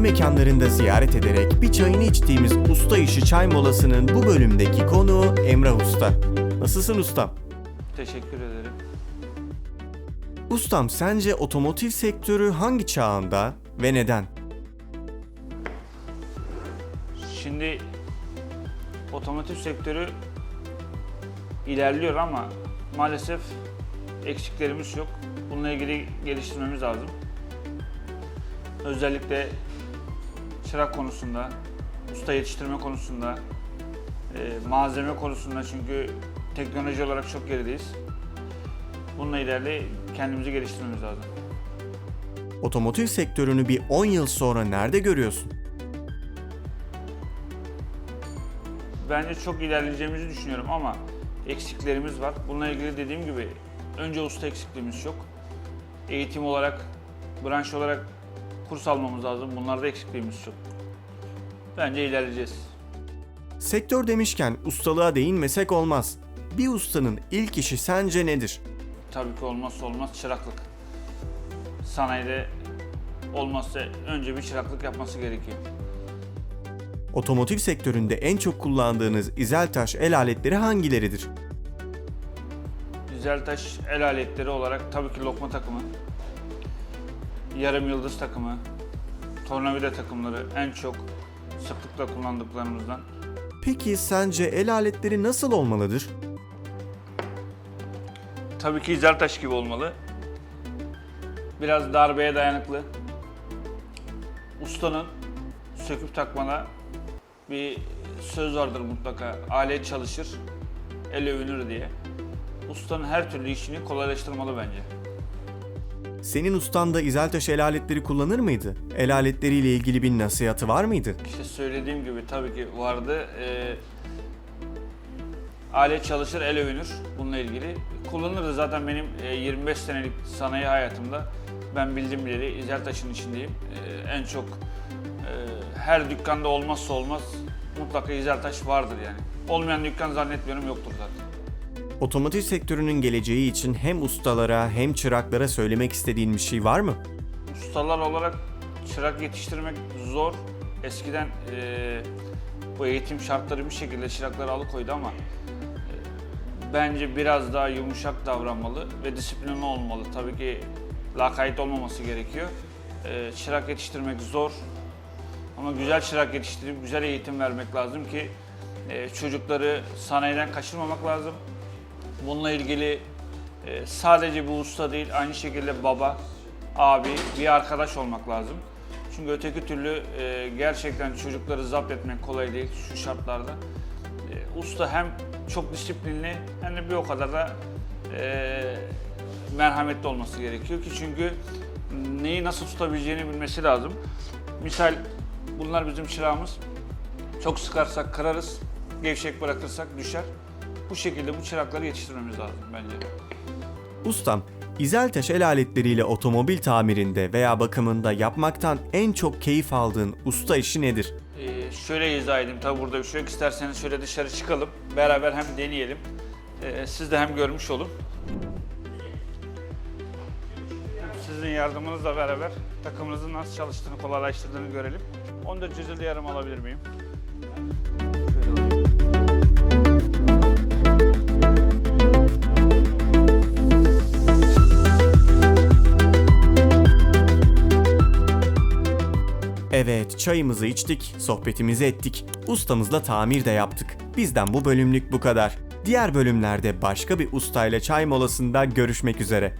mekanlarında ziyaret ederek bir çayını içtiğimiz usta işi çay molasının bu bölümdeki konuğu Emrah Usta. Nasılsın ustam? Teşekkür ederim. Ustam sence otomotiv sektörü hangi çağında ve neden? Şimdi otomotiv sektörü ilerliyor ama maalesef eksiklerimiz yok. Bununla ilgili geliştirmemiz lazım. Özellikle çırak konusunda, usta yetiştirme konusunda, e, malzeme konusunda çünkü teknoloji olarak çok gerideyiz. Bununla ilerle kendimizi geliştirmemiz lazım. Otomotiv sektörünü bir 10 yıl sonra nerede görüyorsun? Bence çok ilerleyeceğimizi düşünüyorum ama eksiklerimiz var. Bununla ilgili dediğim gibi önce usta eksikliğimiz çok. Eğitim olarak, branş olarak kurs almamız lazım. Bunlarda eksikliğimiz çok. Bence ilerleyeceğiz. Sektör demişken ustalığa değinmesek olmaz. Bir ustanın ilk işi sence nedir? Tabii ki olmazsa olmaz çıraklık. Sanayide olmazsa önce bir çıraklık yapması gerekiyor. Otomotiv sektöründe en çok kullandığınız izeltaş el aletleri hangileridir? Güzeltaş el aletleri olarak tabii ki lokma takımı, yarım yıldız takımı, tornavida takımları en çok sıklıkla kullandıklarımızdan. Peki sence el aletleri nasıl olmalıdır? Tabii ki Güzeltaş gibi olmalı. Biraz darbeye dayanıklı. Ustanın söküp takmada bir söz vardır mutlaka. Alet çalışır, el övünür diye. Ustanın her türlü işini kolaylaştırmalı bence. Senin ustan da izeltaş el aletleri kullanır mıydı? El aletleriyle ilgili bir nasihatı var mıydı? İşte söylediğim gibi tabii ki vardı. Ee, alet çalışır, el övünür bununla ilgili. Kullanırdı zaten benim e, 25 senelik sanayi hayatımda. Ben bildiğim bileli İzeltaş'ın içindeyim. Ee, en çok e, her dükkanda olmazsa olmaz mutlaka İzeltaş vardır yani. Olmayan dükkan zannetmiyorum yoktur zaten. Otomotiv sektörünün geleceği için hem ustalara hem çıraklara söylemek istediğin bir şey var mı? Ustalar olarak çırak yetiştirmek zor. Eskiden eee, bu eğitim şartları bir şekilde çırakları alıkoydu ama eee, bence biraz daha yumuşak davranmalı ve disiplinli olmalı. Tabii ki lakayt olmaması gerekiyor. Eee, çırak yetiştirmek zor ama güzel çırak yetiştirip güzel eğitim vermek lazım ki eee, çocukları sanayiden kaçırmamak lazım. Bununla ilgili e, sadece bu usta değil, aynı şekilde baba, abi, bir arkadaş olmak lazım. Çünkü öteki türlü e, gerçekten çocukları zapt etmek kolay değil şu şartlarda. E, usta hem çok disiplinli hem de bir o kadar da merhametli olması gerekiyor ki çünkü neyi nasıl tutabileceğini bilmesi lazım. Misal bunlar bizim çırağımız. Çok sıkarsak kırarız, gevşek bırakırsak düşer. Bu şekilde bu çırakları yetiştirmemiz lazım bence. Ustam, izeltaş el aletleriyle otomobil tamirinde veya bakımında yapmaktan en çok keyif aldığın usta işi nedir? Ee, şöyle izah edeyim, tabi burada bir şey yok. İsterseniz şöyle dışarı çıkalım, beraber hem deneyelim. Ee, siz de hem görmüş olun. Sizin yardımınızla beraber takımınızın nasıl çalıştığını, kolaylaştırdığını görelim. 14 cüzülde yarım alabilir miyim? Evet, çayımızı içtik, sohbetimizi ettik. Ustamızla tamir de yaptık. Bizden bu bölümlük bu kadar. Diğer bölümlerde başka bir ustayla çay molasında görüşmek üzere.